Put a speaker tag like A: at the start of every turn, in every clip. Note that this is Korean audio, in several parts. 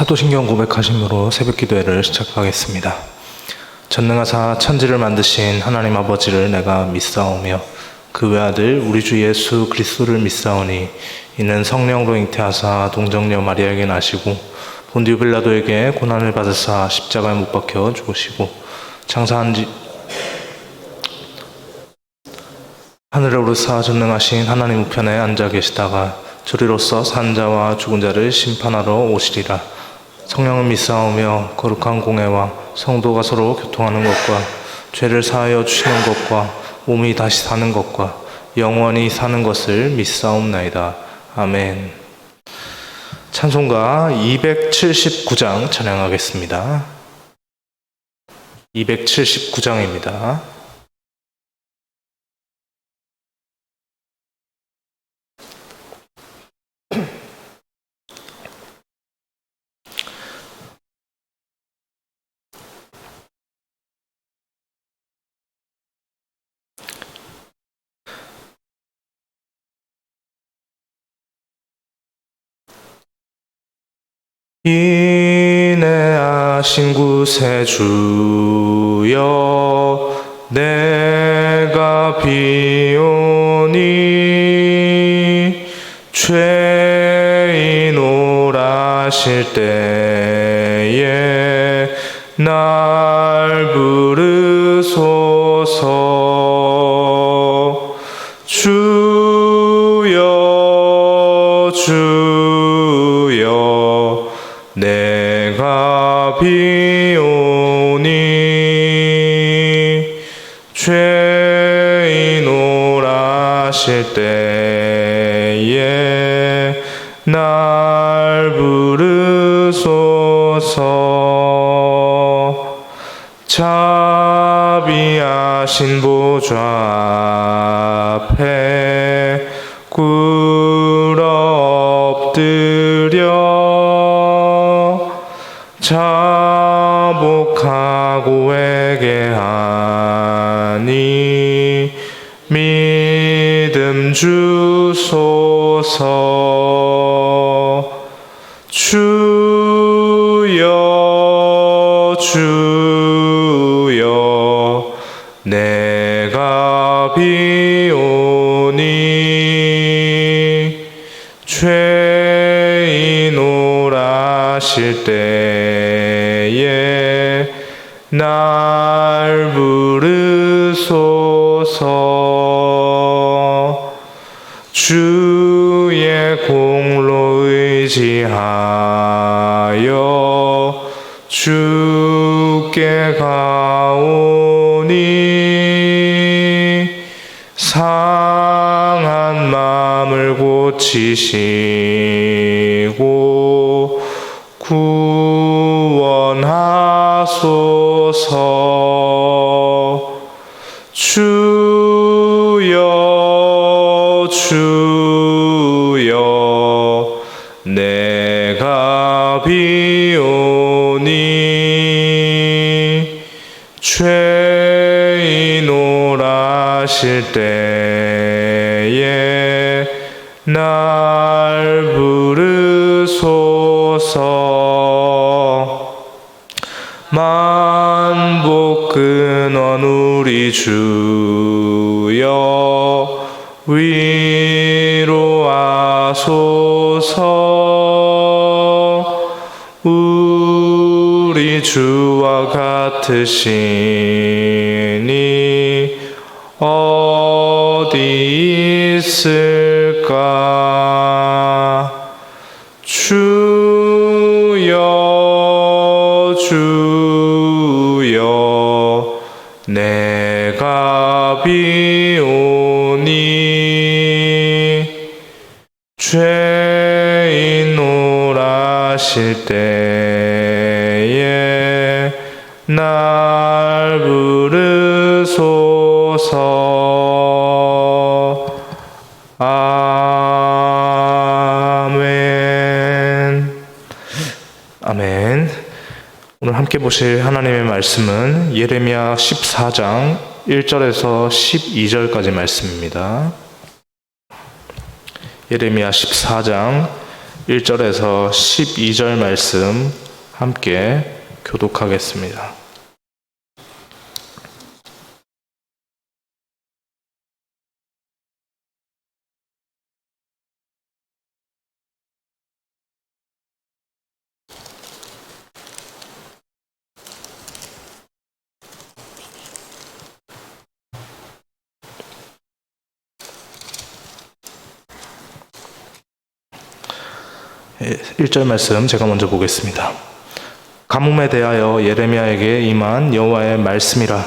A: 사도신경 고백하심으로 새벽 기도회를 시작하겠습니다. 전능하사 천지를 만드신 하나님 아버지를 내가 믿사오며 그 외아들 우리 주 예수 그리스도를 믿사오니 이는 성령으로 잉태하사 동정녀 마리아에게 나시고 본디오 빌라도에게 고난을 받으사 십자가에 못 박혀 죽으시고 장사한 지 하늘에 오르사 전능하신 하나님 우편에 앉아 계시다가 저리로서 산자와 죽은 자를 심판하러 오시리라. 성령을 믿사오며 거룩한 공회와 성도가 서로 교통하는 것과 죄를 사하여 주시는 것과 몸이 다시 사는 것과 영원히 사는 것을 믿사옵나이다. 아멘. 찬송가 279장 찬양하겠습니다. 279장입니다. 인내하신 구세주여 내가 비오니 죄인 오라실 때에 날 부르소서. 주여 주 자복하고 회개하니 믿음 주소서. 주여 주여 내가 비오니 죄인 오라실 때에 날 부르소서. 주의 공로 의지하여 주께 가오니 상한 마음을 고치시 주여 내가 비오니 죄인 오라실 때에 날 부르소서. 만복 근원 우리 주 우리 주와 같으시니 어디 있을까 날 부르소서 아멘 아멘 오늘 함께 보실 하나님의 말씀은 예레미야 14장 1절에서 12절까지 말씀입니다. 예레미야 14장 1절에서 12절 말씀 함께 교독하겠습니다. 1절 말씀 제가 먼저 보겠습니다. 가뭄에 대하여 예레미야에게 임한 여호와의 말씀이라.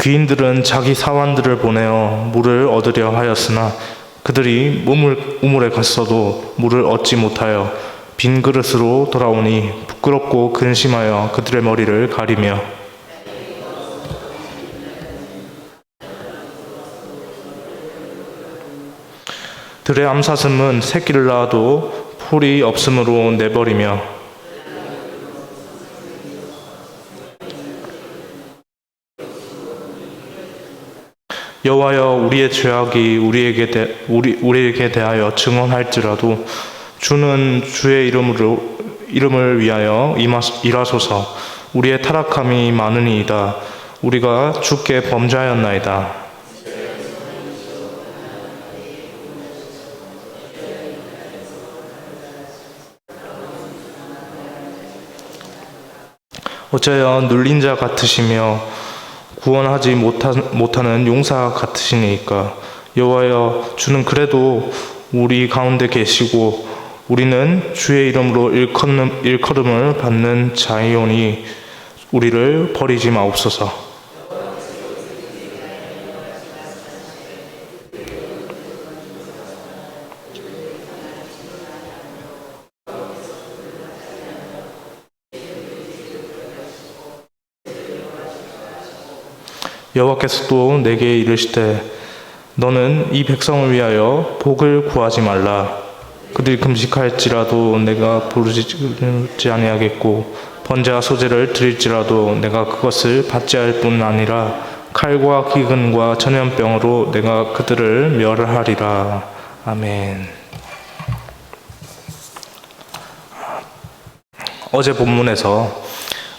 A: 귀인들은 자기 사환들을 보내어 물을 얻으려 하였으나 그들이 우물, 우물에 갔어도 물을 얻지 못하여 빈 그릇으로 돌아오니 부끄럽고 근심하여 그들의 머리를 가리며 들의 암사슴은 새끼를 낳아도 풀이 없으므로 내버리며 여호와여 우리의 죄악이 우리에게 대, 우리 우리에게 대하여 증언할지라도 주는 주의 이름으로 이름을 위하여 임하, 일하소서. 우리의 타락함이 많으니이다. 우리가 주께 범죄하였나이다 어째여 눌린 자 같으시며 구원하지 못하, 못하는 용사 같으시니까 여호와여 주는 그래도 우리 가운데 계시고 우리는 주의 이름으로 일컬음, 일컬음을 받는 자이오니 우리를 버리지 마옵소서. 여호와께서도 내게 이르시되 너는 이 백성을 위하여 복을 구하지 말라. 그들이 금식할지라도 내가 부르지 아니하겠고 번제와 소제를 드릴지라도 내가 그것을 받지 할 뿐 아니라 칼과 기근과 전염병으로 내가 그들을 멸하리라. 아멘. 어제 본문에서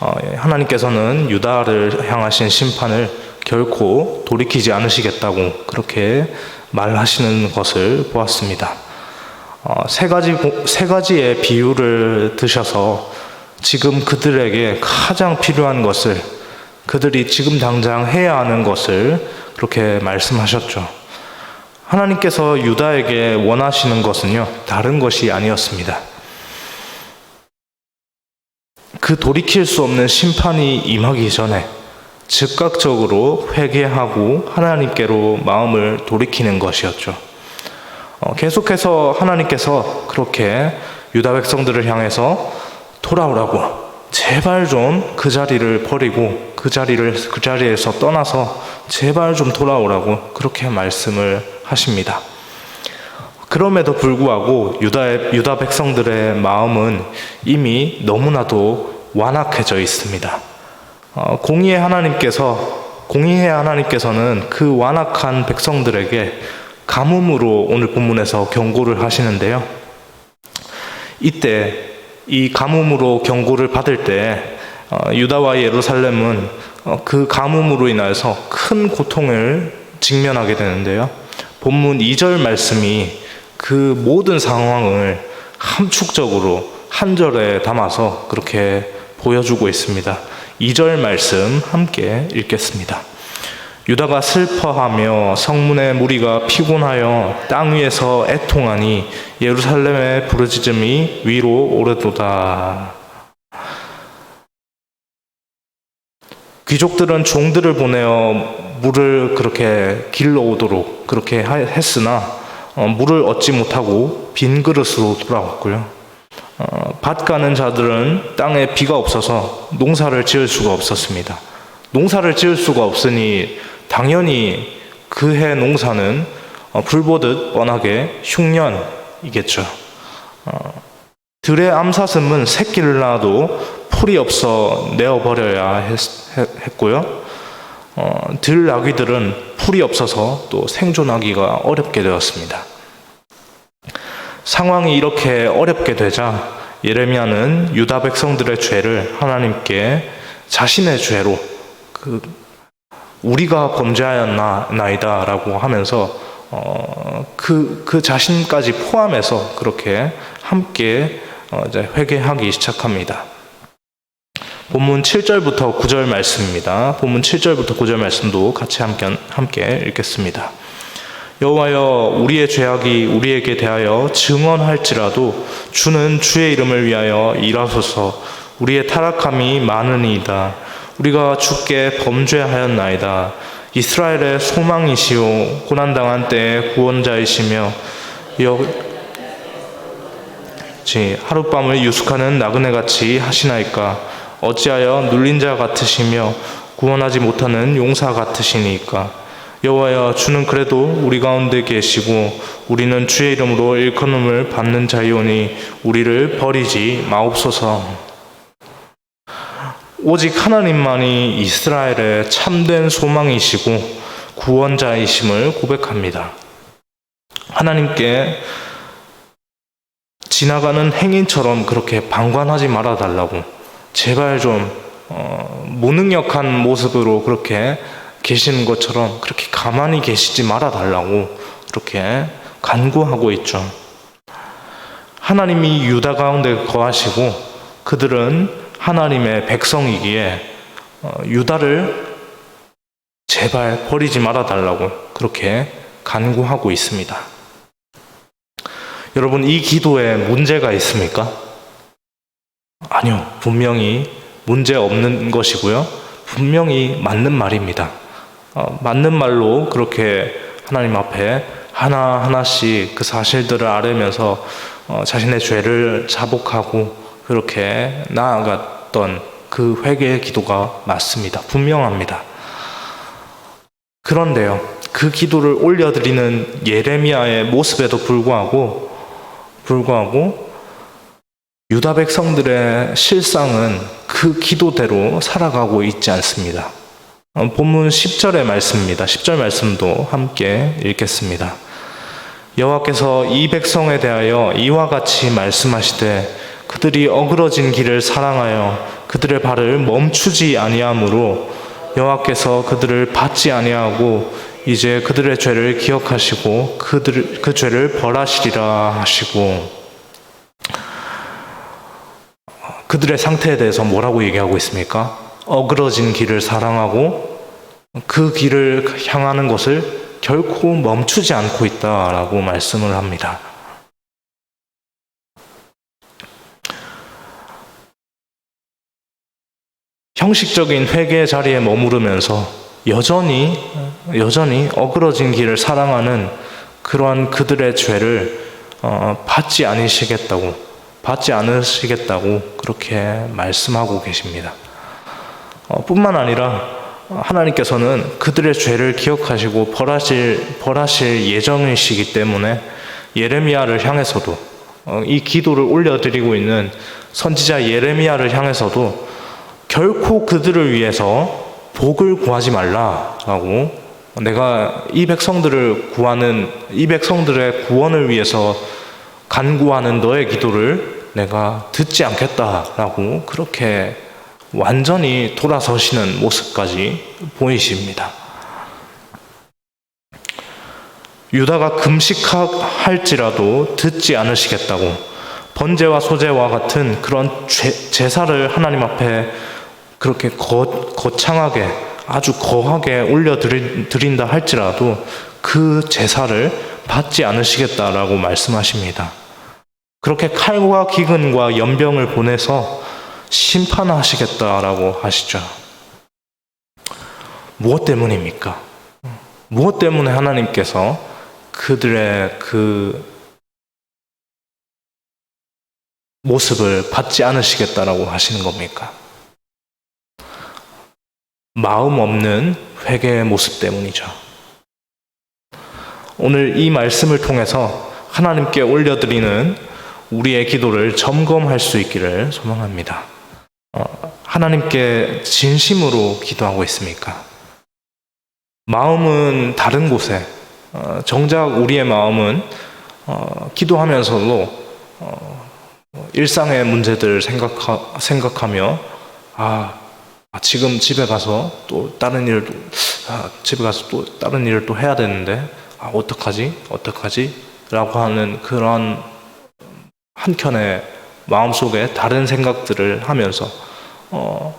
A: 어, 하나님께서는 유다를 향하신 심판을 결코 돌이키지 않으시겠다고 그렇게 말하시는 것을 보았습니다. 어, 세 가지 세 가지의 비유를 드셔서 지금 그들에게 가장 필요한 것을 그들이 지금 당장 해야 하는 것을 그렇게 말씀하셨죠. 하나님께서 유다에게 원하시는 것은요 다른 것이 아니었습니다. 그 돌이킬 수 없는 심판이 임하기 전에 즉각적으로 회개하고 하나님께로 마음을 돌이키는 것이었죠. 어, 계속해서 하나님께서 그렇게 유다 백성들을 향해서 돌아오라고 제발 좀 그 자리를 버리고 그 자리를 그 자리에서 떠나서 제발 좀 돌아오라고 그렇게 말씀을 하십니다. 그럼에도 불구하고 유다의 유다 백성들의 마음은 이미 너무나도 완악해져 있습니다. 어, 공의의 하나님께서 공의의 하나님께서는 그 완악한 백성들에게 가뭄으로 오늘 본문에서 경고를 하시는데요. 이때 이 가뭄으로 경고를 받을 때 어, 유다와 예루살렘은 어, 그 가뭄으로 인하여서 큰 고통을 직면하게 되는데요. 본문 2절 말씀이 그 모든 상황을 함축적으로 한 절에 담아서 그렇게 보여주고 있습니다. 2절 말씀 함께 읽겠습니다. 유다가 슬퍼하며 성문의 무리가 피곤하여 땅 위에서 애통하니 예루살렘의 부르짖음이 위로 오르도다. 귀족들은 종들을 보내어 물을 그렇게 길러 오도록 그렇게 했으나 어, 물을 얻지 못하고 빈 그릇으로 돌아왔고요. 어, 밭 가는 자들은 땅에 비가 없어서 농사를 지을 수가 없었습니다. 농사를 지을 수가 없으니 당연히 그 해 농사는 어, 불보듯 뻔하게 흉년이겠죠. 어, 들의 암사슴은 새끼를 낳아도 풀이 없어 내어버려야 했, 고요 어, 들나귀들은 풀이 없어서 또 생존하기가 어렵게 되었습니다. 상황이 이렇게 어렵게 되자 예레미야는 유다 백성들의 죄를 하나님께 자신의 죄로 그 우리가 범죄하였나이다라고 하면서 어, 그, 그 자신까지 포함해서 그렇게 함께 어, 이제 회개하기 시작합니다. 본문 7절부터 9절 말씀입니다. 본문 7절부터 9절 말씀도 같이 함께, 함께 읽겠습니다. 여호와여 우리의 죄악이 우리에게 대하여 증언할지라도 주는 주의 이름을 위하여 일하소서. 우리의 타락함이 많으니이다. 우리가 주께 범죄하였나이다. 이스라엘의 소망이시오. 고난당한 때의 구원자이시며 여지 하룻밤을 유숙하는 나그네 같이 하시나이까? 어찌하여 눌린 자 같으시며 구원하지 못하는 용사 같으시니까 여호와여 주는 그래도 우리 가운데 계시고 우리는 주의 이름으로 일컬음을 받는 자이오니 우리를 버리지 마옵소서. 오직 하나님만이 이스라엘의 참된 소망이시고 구원자이심을 고백합니다. 하나님께 지나가는 행인처럼 그렇게 방관하지 말아 달라고 제발 좀 어, 무능력한 모습으로 그렇게 계시는 것처럼 그렇게 가만히 계시지 말아 달라고 그렇게 간구하고 있죠. 하나님이 유다 가운데 거하시고 그들은 하나님의 백성이기에 어, 유다를 제발 버리지 말아 달라고 그렇게 간구하고 있습니다. 여러분 이 기도에 문제가 있습니까? 아니요. 분명히 문제 없는 것이고요. 분명히 맞는 말입니다. 어, 맞는 말로 그렇게 하나님 앞에 하나하나씩 그 사실들을 아뢰면서 어, 자신의 죄를 자복하고 그렇게 나아갔던 그 회개의 기도가 맞습니다. 분명합니다. 그런데요, 그 기도를 올려드리는 예레미야의 모습에도 불구하고, 불구하고, 유다 백성들의 실상은 그 기도대로 살아가고 있지 않습니다. 어, 본문 10절의 말씀입니다. 10절 말씀도 함께 읽겠습니다. 여호와께서 이 백성에 대하여 이와 같이 말씀하시되 그들이 어그러진 길을 사랑하여 그들의 발을 멈추지 아니하므로 여호와께서 그들을 받지 아니하고 이제 그들의 죄를 기억하시고 그들 그 죄를 벌하시리라 하시고 그들의 상태에 대해서 뭐라고 얘기하고 있습니까? 어그러진 길을 사랑하고 그 길을 향하는 것을 결코 멈추지 않고 있다라고 말씀을 합니다. 형식적인 회개 자리에 머무르면서 여전히 여전히 어그러진 길을 사랑하는 그러한 그들의 죄를 어, 받지 않으시겠다고 받지 않으시겠다고 그렇게 말씀하고 계십니다. 어, 뿐만 아니라 하나님께서는 그들의 죄를 기억하시고 벌하실 벌하실 예정이시기 때문에 예레미야를 향해서도 어, 이 기도를 올려드리고 있는 선지자 예레미야를 향해서도 결코 그들을 위해서 복을 구하지 말라라고 내가 이 백성들을 구하는 이 백성들의 구원을 위해서 간구하는 너의 기도를 내가 듣지 않겠다라고 그렇게 완전히 돌아서시는 모습까지 보이십니다. 유다가 금식할지라도 듣지 않으시겠다고 번제와 소제와 같은 그런 제사를 하나님 앞에 그렇게 거, 거창하게 아주 거하게 올려드린다 할지라도 그 제사를 받지 않으시겠다라고 말씀하십니다. 그렇게 칼과 기근과 연병을 보내서 심판하시겠다라고 하시죠. 무엇 때문입니까? 무엇 때문에 하나님께서 그들의 그 모습을 받지 않으시겠다라고 하시는 겁니까? 마음 없는 회개의 모습 때문이죠. 오늘 이 말씀을 통해서 하나님께 올려드리는 우리의 기도를 점검할 수 있기를 소망합니다. 어, 하나님께 진심으로 기도하고 있습니까? 마음은 다른 곳에 어, 정작 우리의 마음은 어, 기도하면서도 어, 일상의 문제들 생각하, 생각하며 아, 아, 지금 집에 가서 또 다른 일도 아, 집에 가서 또 다른 일을 또 해야 되는데 아, 어떡하지 어떡하지 라고 하는 그런 한켠에 마음속에 다른 생각들을 하면서 어,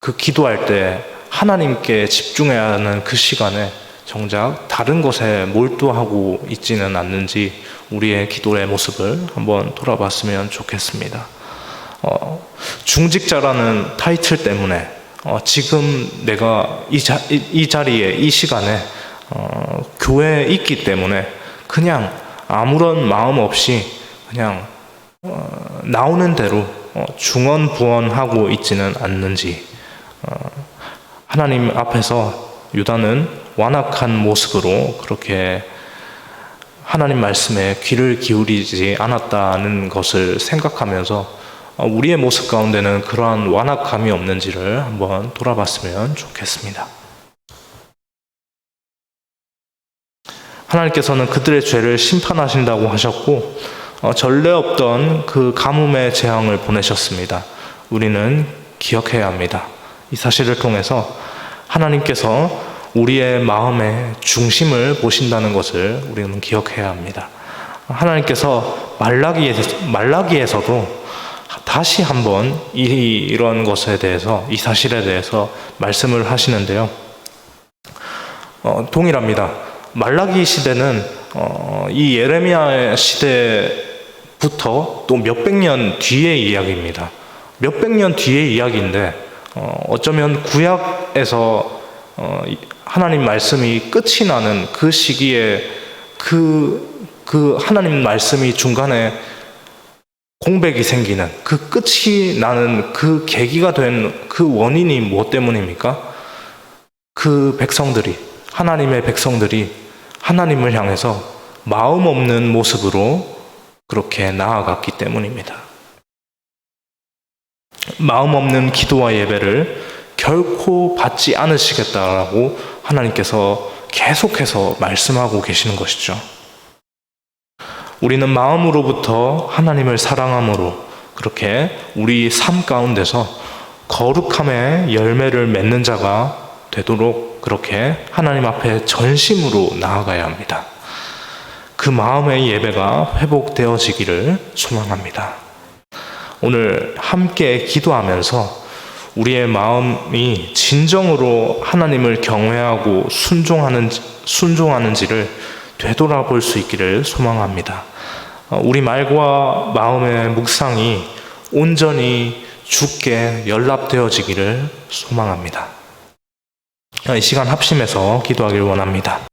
A: 그 기도할 때 하나님께 집중해야 하는 그 시간에 정작 다른 것에 몰두하고 있지는 않는지 우리의 기도의 모습을 한번 돌아봤으면 좋겠습니다. 어, 중직자라는 타이틀 때문에 어, 지금 내가 이, 자, 이, 이 자리에 이 시간에 어, 교회에 있기 때문에 그냥 아무런 마음 없이 그냥 어, 나오는 대로 어, 중언 부언하고 있지는 않는지 어, 하나님 앞에서 유다는 완악한 모습으로 그렇게 하나님 말씀에 귀를 기울이지 않았다는 것을 생각하면서 어, 우리의 모습 가운데는 그러한 완악함이 없는지를 한번 돌아봤으면 좋겠습니다. 하나님께서는 그들의 죄를 심판하신다고 하셨고 어, 전례 없던 그 가뭄의 재앙을 보내셨습니다. 우리는 기억해야 합니다. 이 사실을 통해서 하나님께서 우리의 마음의 중심을 보신다는 것을 우리는 기억해야 합니다. 하나님께서 말라기에, 말라기에서도 다시 한번 이, 이런 것에 대해서, 이 사실에 대해서 말씀을 하시는데요. 어, 동일합니다. 말라기 시대는 어, 이 예레미야 시대 부터 또 몇백 년 뒤의 이야기입니다. 몇백 년 뒤의 이야기인데 어, 어쩌면 구약에서 어, 하나님 말씀이 끝이 나는 그 시기에 그, 그 하나님 말씀이 중간에 공백이 생기는 그 끝이 나는 그 계기가 된 그 원인이 무엇 때문입니까? 그 백성들이, 하나님의 백성들이 하나님을 향해서 마음 없는 모습으로 그렇게 나아갔기 때문입니다. 마음 없는 기도와 예배를 결코 받지 않으시겠다라고 하나님께서 계속해서 말씀하고 계시는 것이죠. 우리는 마음으로부터 하나님을 사랑함으로 그렇게 우리 삶 가운데서 거룩함의 열매를 맺는 자가 되도록 그렇게 하나님 앞에 전심으로 나아가야 합니다. 그 마음의 예배가 회복되어지기를 소망합니다. 오늘 함께 기도하면서 우리의 마음이 진정으로 하나님을 경외하고 순종하는, 순종하는지를 되돌아볼 수 있기를 소망합니다. 어, 우리 말과 마음의 묵상이 온전히 주께 연락되어지기를 소망합니다. 이 시간 합심해서 기도하길 원합니다.